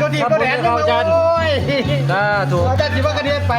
ตัวทีตัวแดนให้เขาเายถ้าถูก เราจะคิดว่ากระเดีไป